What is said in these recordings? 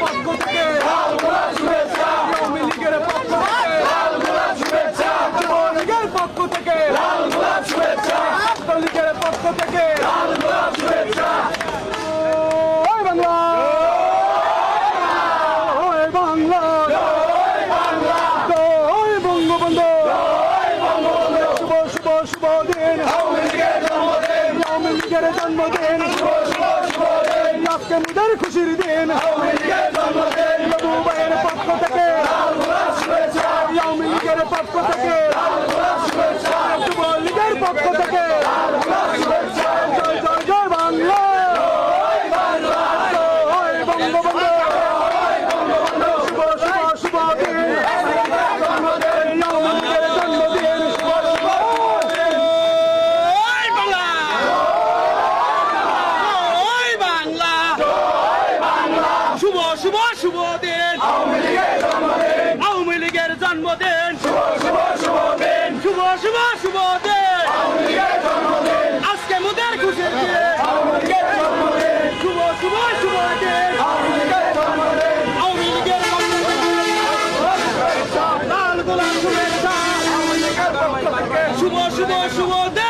পক্ষ থেকে লাল গোলাপ শুভেচ্ছা আওয়ামী লীগের পক্ষ থেকে লাল গোলাপ শুভেচ্ছা যুব লীগের পক্ষ থেকে লাল গোলাপ শুভেচ্ছা ছাত্র লীগের পক্ষ থেকে লাল গোলাপ শুভেচ্ছা ওই বাংলা ওই বাংলা ওই বাংলা ওই বঙ্গবন্ধু শুভ শুভ শুভ দিন আওয়ামী লীগের জন্মদিন লীগের জন্মদিন। আজকে মুদের খুশির দিন। পক্ষ থেকে। পক্ষ থেকে। পক্ষ থেকে লাল গোলাপ শুভেচ্ছা জয় জয় জয় বাংলা জয় বাংলা জয় বঙ্গবন্ধু শুভ শুভ শুভ দিন আওয়ামী লীগের জন্মদিন আওয়ামী লীগের জন্মদিন শুভ শুভ দিন ওই বাংলা ওই বাংলা শুভ শুভ দিন। আওয়ামী লীগের জন্মদিন। শুভ শুভ শুভ দিন। শুভ দিন। আজকে মুদের খুশির দিন। জন্মদিন। শুভ শুভ শুভ দিন। আওয়ামী লীগের লাল গোলাপ শুভেচ্ছা শুভ শুভ শুভ দিন।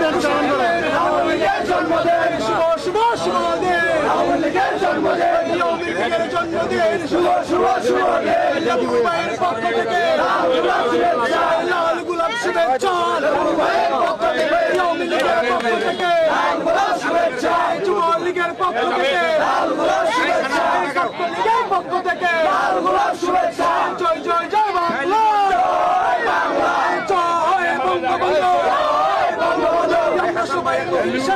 লীগের জন্মদিন। শুভ শুভ শুভ লাবু ভাইয়ের পক্ষ থেকে লাল গোলাপ শুভেচ্ছা। লাল গোলাপ শুভেচ্ছা। লাবু ভাইয়ের পক্ষ থেকে আওয়ামী লীগের পক্ষ থেকে লাল গোলাপ শুভেচ্ছা। যুব লীগের পক্ষ থেকে লাল গোলাপ শুভেচ্ছা। ছাত্র পক্ষ থেকে লাল গোলাপ শুভেচ্ছা। জয় জয় জয় বাংলা। জয় বাংলা। জয় বঙ্গবন্ধু। জয় বঙ্গবন্ধু। আমরা সবাই মহিষা